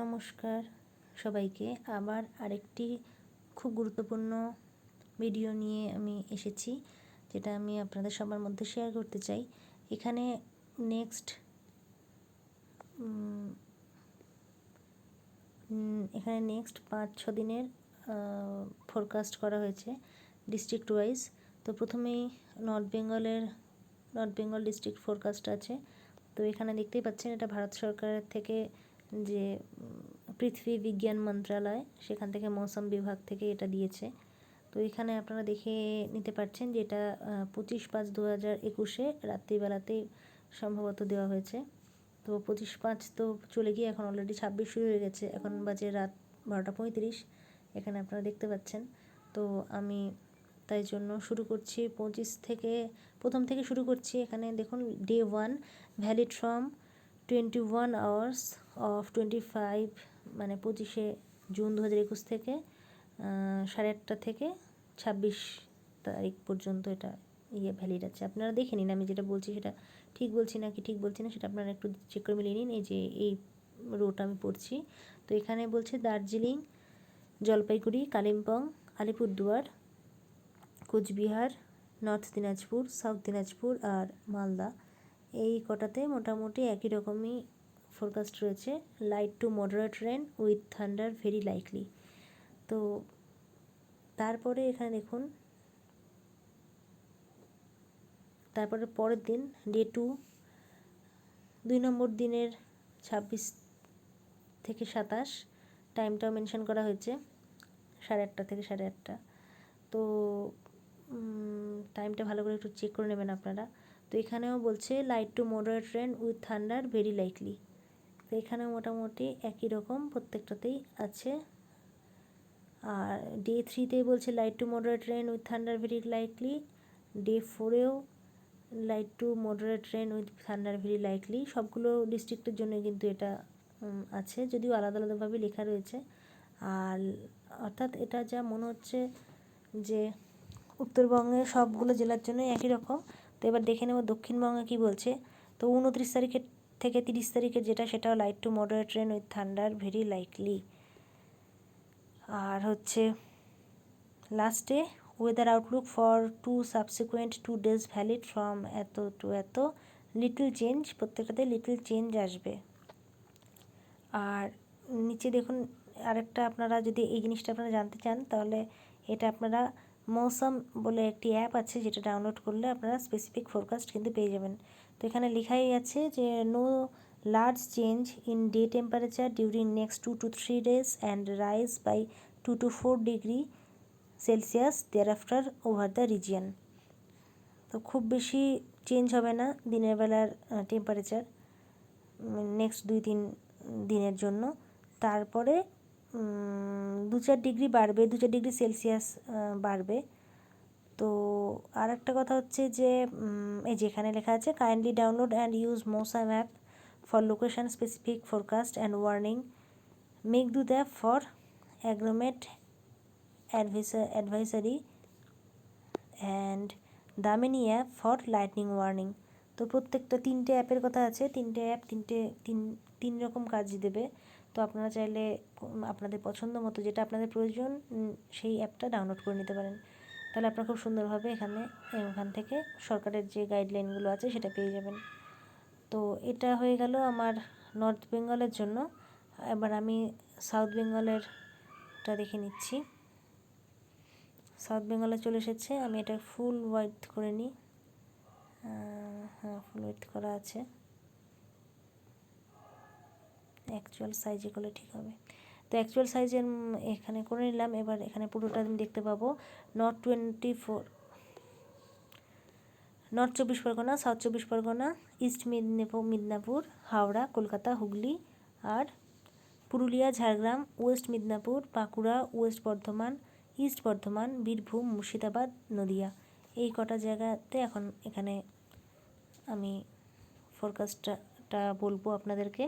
নমস্কার সবাইকে। আবার আরেকটি খুব গুরুত্বপূর্ণ ভিডিও নিয়ে আমি এসেছি, যেটা আমি আপনাদের সবার মধ্যে শেয়ার করতে চাই। এখানে নেক্সট এখানে নেক্সট পাঁচ, ছ দিনের ফোরকাস্ট করা হয়েছে ডিস্ট্রিক্ট ওয়াইজ তো প্রথমেই নর্থ বেঙ্গলের নর্থ বেঙ্গল ডিস্ট্রিক্ট ফোরকাস্ট আছে। তো এখানে দেখতেই পাচ্ছেন এটা ভারত সরকারের থেকে যে পৃথিবী বিজ্ঞান মন্ত্রণালয় সেখান থেকে মৌসুম বিভাগ থেকে এটা দিয়েছে। তো এখানে আপনারা দেখে নিতে পারছেন যে এটা পঁচিশ পাঁচ দু হাজার একুশে রাত্রিবেলাতেই সম্ভবত দেওয়া হয়েছে। তো পঁচিশ পাঁচ তো চলে গিয়ে এখন অলরেডি ছাব্বিশ শুরু হয়ে গেছে। এখন বাজে রাত বারোটা পঁয়ত্রিশ, এখানে আপনারা দেখতে পাচ্ছেন। তো আমি তাই জন্য শুরু করছি পঁচিশ থেকে, প্রথম থেকে শুরু করছি এখানে। দেখুন day one valid from twenty one hours of twenty five মানে পঁচিশে জুন দু হাজার একুশ থেকে সাড়ে আটটা থেকে ছাব্বিশ তারিখ পর্যন্ত এটা ইয়ে ভ্যালিড আছে। আপনারা দেখে নিন, আমি যেটা বলছি সেটা ঠিক বলছি না কি ঠিক বলছি না, সেটা আপনারা একটু চেক করে মিলিয়ে নিন, এই যে এই রোড আমি পড়ছি। তো এখানে বলছে দার্জিলিং, জলপাইগুড়ি, কালিম্পং, আলিপুরদুয়ার, কোচবিহার, নর্থ দিনাজপুর, সাউথ দিনাজপুর আর মালদা। এই কটাতে মোটামুটি একই রকমই ফোরকাস্ট রয়েছে। Light to moderate rain with thunder very likely তো তারপরে এখানে দেখুন, তারপরে পরের দিন ডে টু দুই নম্বর দিনের ছাব্বিশ থেকে সাতাশ টাইমটাও মেনশন করা হয়েছে, সাড়ে আটটা থেকে সাড়ে আটটা। তো টাইমটা ভালো করে একটু চেক করে নেবেন আপনারা। তো এখানেও বলছে light to moderate rain with thunder very likely তো এখানেও মোটামুটি একই রকম প্রত্যেকটাতেই আছে। আর ডে থ্রিতে বলছে light to moderate rain with thunder very likely day ফোরেও light to moderate rain with thunder very likely সবগুলো ডিস্ট্রিক্টের জন্য কিন্তু এটা আছে, যদিও আলাদা আলাদাভাবে লেখা রয়েছে। আর অর্থাৎ এটা যা মনে হচ্ছে যে উত্তরবঙ্গের সবগুলো জেলার জন্য একই রকম। তো এবার দেখে নেব দক্ষিণবঙ্গে কী বলছে। তো উনত্রিশ তারিখের থেকে তিরিশ তারিখের যেটা সেটাও light to moderate rain with thunder very likely আর হচ্ছে লাস্টে weather outlook for two subsequent two days valid from এত টু এত। লিটল চেঞ্জ প্রত্যেকটাতে লিটল চেঞ্জ আসবে। আর নিচে দেখুন, আরেকটা আপনারা যদি এই জিনিসটা আপনারা জানতে চান, তাহলে এটা আপনারা মৌসম বলে একটি অ্যাপ আছে যেটা ডাউনলোড করলে আপনারা স্পেসিফিক ফোরকাস্ট কিন্তু পেয়ে যাবেন। তো এখানে লেখাই আছে যে no large change in day temperature during next two to three days and rise by two to four degree Celsius thereafter over the region তো খুব বেশি চেঞ্জ হবে না দিনের বেলার টেম্পারেচার নেক্সট দুই, তিন দিনের জন্য। তারপরে দু চার ডিগ্রি বাড়বে, দু চার ডিগ্রি সেলসিয়াস বাড়বে। তো আর একটা কথা হচ্ছে যে এই যেখানে লেখা আছে kindly download and use Mausam app for location specific forecast and warning Meghdoot app for agromet advisory and Damini app for lightning warning তো প্রত্যেকটা তিনটে অ্যাপের কথা আছে, তিনটে অ্যাপ, তিনটে, তিন তিন রকম কাজ দেবে। তো আপনারা চাইলে আপনাদের পছন্দ মতো যেটা আপনাদের প্রয়োজন সেই অ্যাপটা ডাউনলোড করে নিতে পারেন। তাহলে আপনারা খুব সুন্দরভাবে এখানে, এখান থেকে সরকারের যে গাইডলাইনগুলো আছে সেটা পেয়ে যাবেন। তো এটা হয়ে গেল আমার নর্থ বেঙ্গলের জন্য। এবার আমি সাউথ বেঙ্গলেরটা দেখে নিচ্ছি। সাউথ বেঙ্গলে চলে এসেছে, আমি এটা ফুল হোয়াইট করে নিই। হ্যাঁ ফুল হোয়াইট করা আছে। অ্যাকচুয়াল সাইজে করলে ঠিক হবে। তো অ্যাকচুয়াল সাইজের এখানে করে নিলাম। এবার এখানে পুরোটা আমি দেখতে পাবো। নর্থ টোয়েন্টি ফোর নর্থ চব্বিশ পরগনা সাউথ চব্বিশ পরগনা ইস্ট মেদিনীপুর মিদনাপুর হাওড়া, কলকাতা, হুগলি আর Purulia, Jhargram west Midnapore Bankura west Bardhaman east Bardhaman, Birbhum, Murshidabad, Nadia. এই কটা জায়গাতে এখন এখানে আমি ফোরকাস্টটা বলব আপনাদেরকে।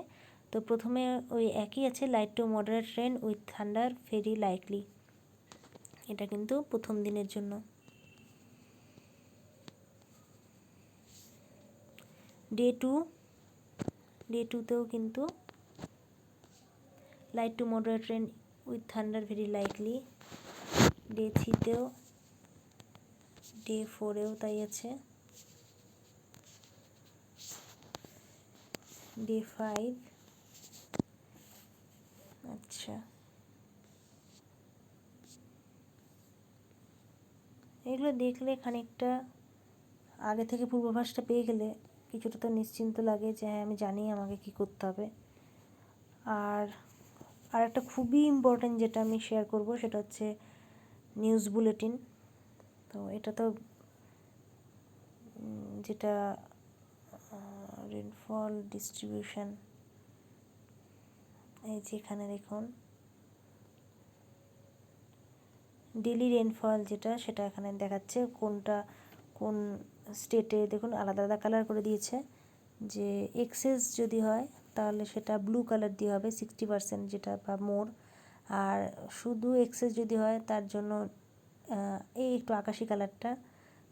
তো প্রথমে ওই একই আছে light to moderate rain with thunder very likely এটা কিন্তু প্রথম দিনের জন্য। ডে টু ডে টুতেও কিন্তু light to moderate rain with thunder very lightly day থ্রিতেও day ফোরেও তাই আছে। ডে ফাইভ আচ্ছা। এগুলো দেখলে খানিকটা আগে থেকে পূর্বাভাসটা পেয়ে গেলে কিছুটা তো নিশ্চিন্ত লাগে যে হ্যাঁ আমি জানি আমাকে কী করতে হবে। আর আর একটা খুবই ইম্পর্ট্যান্ট যেটা আমি শেয়ার করব সেটা হচ্ছে নিউজ বুলেটিন তো এটা তো যেটা রেনফল ডিস্ট্রিবিউশন এই যে এখানে দেখুন। ডেলি রেনফল যেটা, সেটা এখানে দেখাচ্ছে কোনটা, কোন স্টেটে দেখুন আলাদা আলাদা কালার করে দিয়েছে। যে এক্সেস যদি হয়, তাহলে সেটা ব্লু কালার দিয়ে হবে সিক্সটি পার্সেন্ট যেটা বা মোর আর শুধু এক্সেস যদি হয়, তার জন্য এই একটু আকাশি কালারটা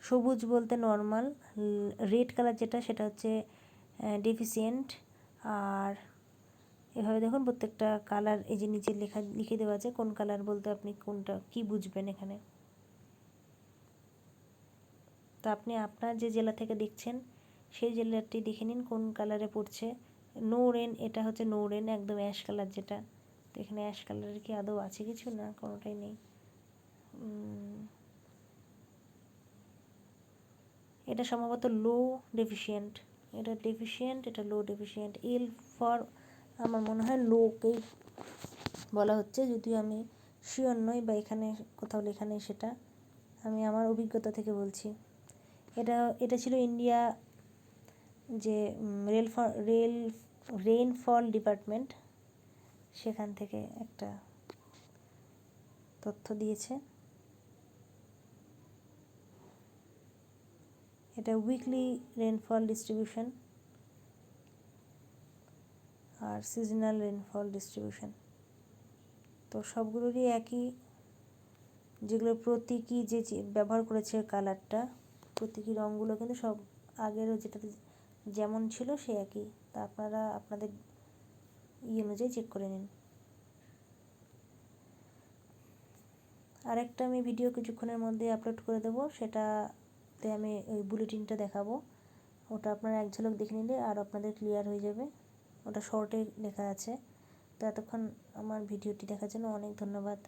সবুজ বলতে নর্মাল রেড কালার যেটা, সেটা হচ্ছে ডেফিসিয়েন্ট আর এভাবে দেখুন প্রত্যেকটা কালার এই যে নিচে লেখা, লিখে দেওয়া আছে কোন কালার বলতে আপনি কোনটা কি বুঝবেন এখানে। তো আপনি আপনার যে জেলা থেকে দেখছেন, সেই জেলাটি দেখে নিন কোন কালারে পড়ছে। নো রেন এটা হচ্ছে নো রেন একদম অ্যাশ কালার যেটা। তো এখানে অ্যাশ কালারের কি আদৌ আছে কিছু? না, কোনোটাই নেই। এটা সম্ভবত লো ডেফিসিয়েন্ট এটা ডেফিসিয়েন্ট এটা লো ডেফিসিয়েন্ট এল ফর আমার মনে হয় লোকেই বলা হচ্ছে, যদিও আমি শিওর নই বা এখানে কোথাও লেখা নেই সেটা। আমি আমার অভিজ্ঞতা থেকে বলছি। এটা এটা ছিল ইন্ডিয়া যে রেল রেল রেইনফল ডিপার্টমেন্ট সেখান থেকে একটা তথ্য দিয়েছে। এটা উইকলি রেনফল ডিস্ট্রিবিউশন আর সিজনাল রেনফল ডিস্ট্রিবিউশন তো সবগুলোরই একই যেগুলো প্রতীকী যে ব্যবহার করেছে কালারটা প্রতীকী রঙগুলো কিন্তু সব আগেরও যেটাতে যেমন ছিল সে একই। তা আপনারা আপনাদের ই অনুযায়ী চেক করে নিন। আরেকটা আমি ভিডিও কিছুক্ষণের মধ্যে আপলোড করে দেবো, সেটাতে আমি ওই বুলেটিনটা দেখাবো। ওটা আপনারা এক ঝলক দেখে নিলে আর আপনাদের ক্লিয়ার হয়ে যাবে। ওটা শর্টে লেখা আছে। তো এতক্ষণ আমার ভিডিওটি দেখার জন্য অনেক ধন্যবাদ।